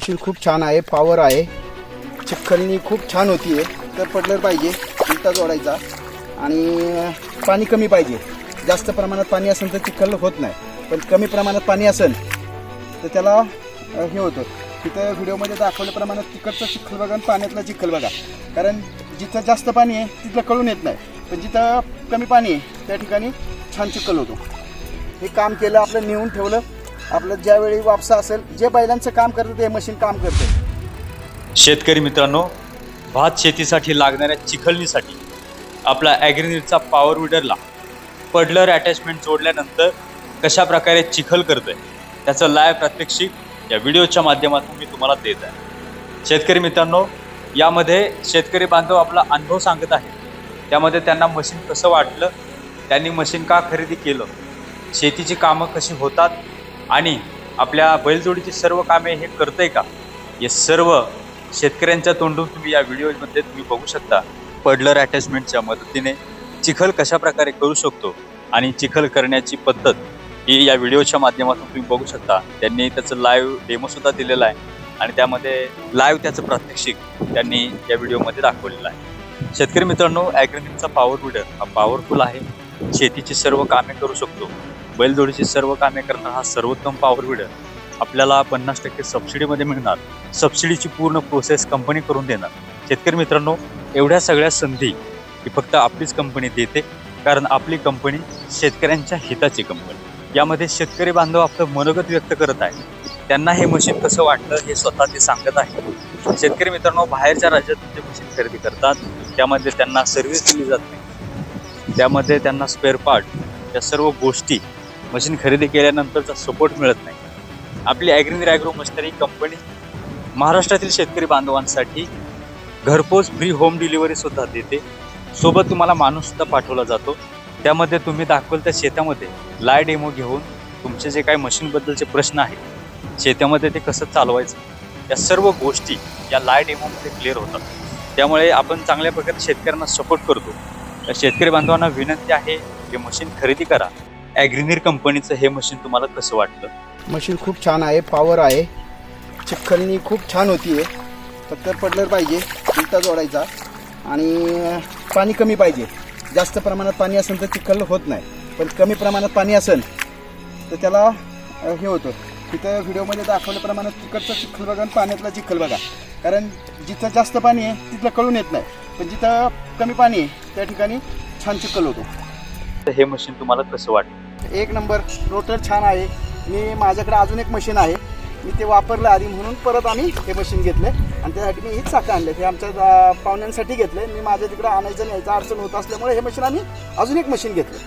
Machine खूप छान आहे पॉवर आहे. चिखलनी खूप छान होती आहे तर पडलं पाहिजे उलटा जोडायचा. आणि पाणी कमी पाहिजे. जास्त प्रमाणात पाणी असेल तर चिखल होत नाही. पण कमी प्रमाणात पाणी असेल तर त्याला हे होतं. तिथं व्हिडिओमध्ये दाखवल्याप्रमाणे तिकडचं चिखल बघा आणि पाण्यातला चिखल बघा. कारण जिथं जास्त पाणी आहे तिथलं कळून येत नाही. पण जिथं कमी पाणी आहे त्या ठिकाणी छान चिखल होतो. हे काम केलं आपलं नेऊन ठेवलं. आपलं ज्यावेळी वापसा असेल जे बैलांचं काम करतं ते मशीन काम करते. शेतकरी मित्रांनो भात शेतीसाठी लागणाऱ्या चिखलणीसाठी आपला ॲग्रिनीरचा पॉवर विडरला पडलर अटॅचमेंट जोडल्यानंतर कशा प्रकारे चिखल करतोय त्याचं लाय प्रात्यक्षिक या व्हिडिओच्या माध्यमातून मी तुम्हाला देत आहे. शेतकरी मित्रांनो यामध्ये शेतकरी बांधव आपला अनुभव सांगत आहे. त्यामध्ये त्यांना मशीन कसं वाटलं त्यांनी मशीन का खरेदी केलं शेतीची कामं कशी होतात आणि आपल्या बैलजोडीची सर्व कामे हे करतंय का? हे सर्व शेतकऱ्यांच्या तोंडून तुम्ही या व्हिडिओमध्ये तुम्ही बघू शकता. पडलर अटॅचमेंटच्या मदतीने चिखल कशा प्रकारे करू शकतो आणि चिखल करण्याची पद्धत ही या व्हिडिओच्या माध्यमातून तुम्ही बघू शकता. त्यांनी त्याचं लाईव्ह डेमोसुद्धा दिलेलं दिलेला आहे आणि त्यामध्ये लाईव्ह त्याचं प्रात्यक्षिक त्यांनी या व्हिडिओमध्ये दाखवलेलं आहे. शेतकरी मित्रांनो ॲग्रेनिकचा पॉवर विडर हा पॉवरफुल आहे. शेतीची सर्व कामे करू शकतो. बैलजोडीची सर्व कामे करणारा हा सर्वोत्तम पॉवर विडर आपल्याला पन्नास टक्के सबसिडीमध्ये मिळणार. सबसिडीची पूर्ण प्रोसेस कंपनी करून देणार. शेतकरी मित्रांनो एवढ्या सगळ्या संधी ही फक्त आपलीच कंपनी देते. कारण आपली कंपनी शेतकऱ्यांच्या हिताची कंपनी यामध्ये शेतकरी बांधव आपलं मनोगत व्यक्त करत आहे. त्यांना हे मशीन कसं वाटलं हे स्वतः ते सांगत आहे. शेतकरी मित्रांनो बाहेरच्या राज्यातून जे मशीन खरेदी करतात त्यामध्ये त्यांना सर्व्हिस दिली जाते त्यामध्ये त्यांना स्पेअर पार्ट या सर्व गोष्टी मशीन खरेदी केल्यानंतरचा सपोर्ट मिळत नाही. आपली ॲग्रिनरी ॲग्रो मशिनरी कंपनी महाराष्ट्रातील शेतकरी बांधवांसाठी घरपोच फ्री होम डिलिव्हरीसुद्धा देते. सोबत तुम्हाला माणूससुद्धा पाठवला जातो. त्यामध्ये तुम्ही दाखवल त्या शेतामध्ये लाय डेमो घेऊन तुमचे जे काही मशीनबद्दलचे प्रश्न आहेत शेतामध्ये ते कसं चालवायचं या सर्व गोष्टी या लाय डेमोमध्ये क्लिअर होतात. त्यामुळे आपण चांगल्या प्रकारे शेतकऱ्यांना सपोर्ट करतो. तर शेतकरी बांधवांना विनंती आहे की मशीन खरेदी करा. ॲग्रिनीर कंपनीचं हे मशीन तुम्हाला कसं वाटलं? मशीन खूप छान आहे पॉवर आहे. चिखलनी खूप छान होती आहे फक्त पडलं पाहिजे उलटा जोडायचा. आणि पाणी कमी पाहिजे. जास्त प्रमाणात पाणी असेल तर चिखल होत नाही. पण कमी प्रमाणात पाणी असेल तर त्याला हे होतं. तिथं व्हिडिओमध्ये दाखवल्याप्रमाणे तिकडचं चिखल बघा आणि पाण्यातला चिखल बघा. कारण जिथं जास्त पाणी आहे तिथलं कळून येत नाही. पण जिथं कमी पाणी आहे त्या ठिकाणी छान चिखल होतो. तर हे मशीन तुम्हाला कसं वाटलं? एक नंबर रोटर छान आहे. मी माझ्याकडे अजून एक मशीन आहे. मी ते वापरलं आधी म्हणून परत आम्ही हे मशीन घेतलं. आणि त्यासाठी मी हीच चाकं आणले. हे आमच्या पाहुण्यांसाठी घेतले मी माझ्या तिकडे आणायचं न्यायचं अडचण होत असल्यामुळे हे मशीन आम्ही अजून एक मशीन घेतलं.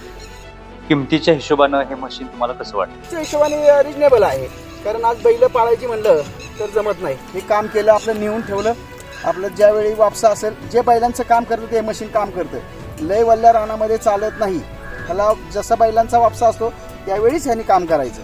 किमतीच्या हिशोबानं हे मशीन तुम्हाला कसं वाटलं त्या हिशोबाने रिजनेबल आहे. कारण आज बैल पाळायची म्हणलं तर जमत नाही. हे काम केलं आपलं नेऊन ठेवलं. आपलं ज्यावेळी वापसा असेल जे बैलांचं काम करतं ते मशीन काम करतं. लय वल्ल्या रानामध्ये चालत नाही. त्याला जसा बैलांचा वापसा असतो त्यावेळीच ह्यांनी काम करायचं.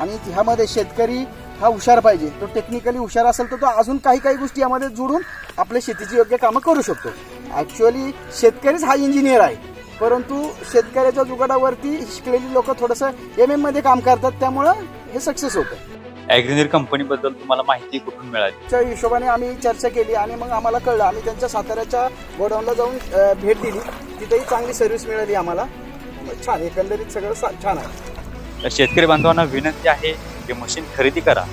आणि ह्यामध्ये शेतकरी हा हुशार पाहिजे. तो टेक्निकली हुशार असेल तर तो अजून काही काही गोष्टी यामध्ये जोडून आपल्या शेतीची योग्य कामं करू शकतो. ॲक्च्युअली शेतकरीच हा इंजिनियर आहे. परंतु शेतकऱ्याच्या जुगाडावरती शिकलेली लोक थोडंसं एम एममध्ये काम करतात त्यामुळं हे सक्सेस होतं. ॲग्रिनीर कंपनीबद्दल तुम्हाला माहिती कुठून मिळाली? त्या हिशोबाने आम्ही चर्चा केली आणि मग आम्हाला कळलं. आम्ही त्यांच्या साताऱ्याच्या गोडाऊनला जाऊन भेट दिली. तिथेही चांगली सर्व्हिस मिळाली आम्हाला. छान एकंदरीत सगळं सा- छान आहे. तर शेतकरी बांधवांना विनंती आहे की मशीन खरेदी करा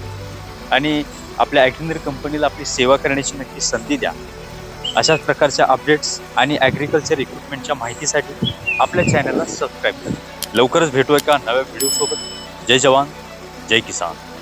आणि आपल्या ॲग्रिनरी कंपनीला आपली सेवा करण्याची नक्की संधी द्या. अशाच प्रकारच्या अपडेट्स आणि ॲग्रिकल्चर इक्विपमेंटच्या माहितीसाठी आपल्या चॅनलला सबस्क्राईब करा. लवकरच भेटू एका नव्या व्हिडिओसोबत जय जवान जय किसान.